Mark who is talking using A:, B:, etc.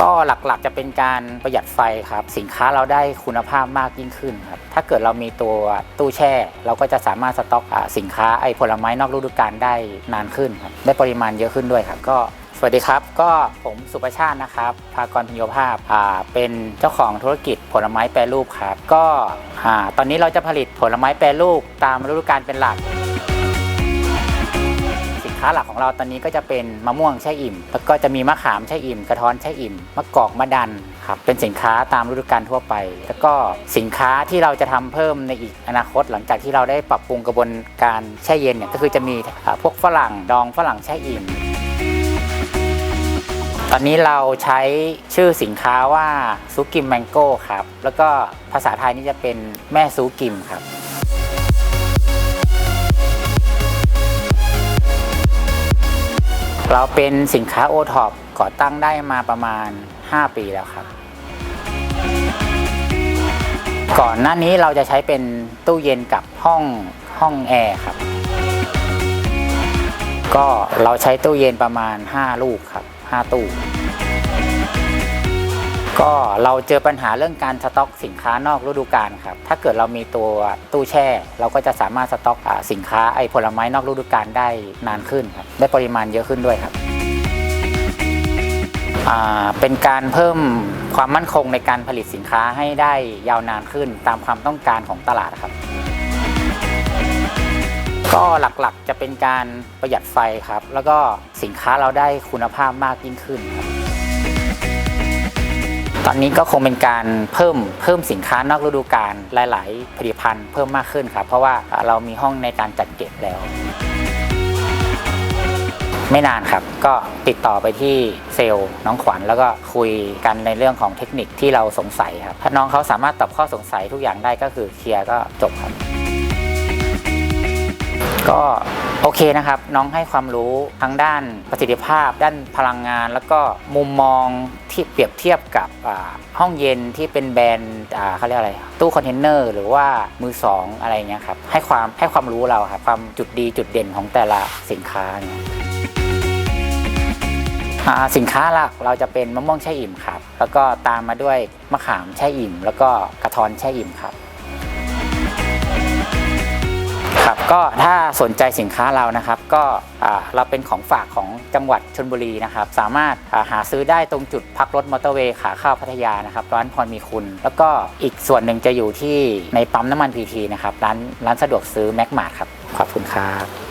A: ก็หลักๆจะเป็นการประหยัดไฟครับ สินค้าเราได้คุณภาพมากยิ่งขึ้นครับ ถ้าเกิดเรามีตัวตู้แช่ เราก็จะสามารถสต็อกสินค้าไอ้ผลไม้นอกฤดูกาลได้นานขึ้นครับได้ปริมาณเยอะขึ้นด้วยครับก็สวัสดีครับ ก็ผมสุประชาตินะครับ ภากรพิญโยภาพอ่าเป็นเจ้าของธุรกิจผลไม้แปรรูปครับ ก็อ่าตอนนี้เราจะผลิตผลไม้แปรรูปตามฤดูกาลเป็นหลัก ค้าหลักของเราตอนนี้ก็จะเป็นมะม่วงแช่อิ่ม แล้วก็จะมีมะขามแช่อิ่ม กระท้อนแช่อิ่ม มะกอกมะดันครับเป็นสินค้าตามฤดูกาลทั่วไป แล้วก็สินค้าที่เราจะทำเพิ่มในอีกอนาคต หลังจากที่เราได้ปรับปรุงกระบวนการแช่เย็นเนี่ยก็คือจะมีพวกฝรั่งดองฝรั่งแช่อิ่มตอนนี้เราใช้ชื่อสินค้าว่าซูกิมแมงโก้ครับ แล้วก็ภาษาไทยนี่จะเป็นแม่ซูกิมครับ เราเป็นสินค้าโอท็อปก่อตั้งได้มาประมาณ 5 ปีแล้วครับ ก่อนหน้านี้เราจะใช้เป็นตู้เย็นกับห้องห้องแอร์ครับ ก็เราใช้ตู้เย็นประมาณ 5 ลูกครับ 5 ตู้ ก็เราเจอปัญหาเรื่องการสต็อกสินค้านอกฤดูกาลครับ ถ้าเกิดเรามีตัวตู้แช่ เราก็จะสามารถสต็อกสินค้าไอ้ผลไม้นอกฤดูกาลได้นานขึ้นครับ ได้ปริมาณเยอะขึ้นด้วยครับ เป็นการเพิ่มความมั่นคงในการผลิตสินค้าให้ได้ยาวนานขึ้นตามความต้องการของตลาดครับ ก็หลักๆจะเป็นการประหยัดไฟครับ แล้วก็สินค้าเราได้คุณภาพมากยิ่งขึ้นครับ ตอนนี้ก็คงเป็นการเพิ่มเพิ่มสินค้านอกฤดูกาลหลาย ๆ ผลิตภัณฑ์เพิ่มมากขึ้นครับ เพราะว่าเรามีห้องในการจัดเก็บแล้ว ไม่นานครับ ก็ติดต่อไปที่เซลล์น้องขวัญแล้วก็คุยกันในเรื่องของเทคนิคที่เราสงสัยครับ ถ้าน้องเขาสามารถตอบข้อสงสัยทุกอย่างได้ก็คือเคลียร์ก็จบครับ ก็ โอเคนะครับ น้องให้ความรู้ทั้งด้านประสิทธิภาพ ด้านพลังงาน แล้วก็มุมมองที่เปรียบเทียบกับห้องเย็นที่เป็นแบรนด์เขาเรียกอะไร ตู้คอนเทนเนอร์หรือว่ามือสองอะไรเงี้ยครับให้ความให้ความรู้เราครับความจุดดีจุดเด่นของแต่ละสินค้าเนี่ยสินค้าหลักเราจะเป็นมะม่วงแช่อิ่มครับ แล้วก็ตามมาด้วยมะขามแช่อิ่ม แล้วก็กระท้อนแช่อิ่มครับ ก็ถ้าสนใจสินค้าเรานะครับก็เราเป็นของฝากของจังหวัดชนบุรีนะครับ สามารถหาซื้อได้ตรงจุดพักรถมอเตอร์เวย์ขาเข้าพัทยานะครับร้านพรมีคุณ แล้วก็อีกส่วนหนึ่งจะอยู่ที่ในปั๊มน้ำมันพีทีนะครับร้านร้านสะดวกซื้อแม็กมาร์ครับขอบคุณครับ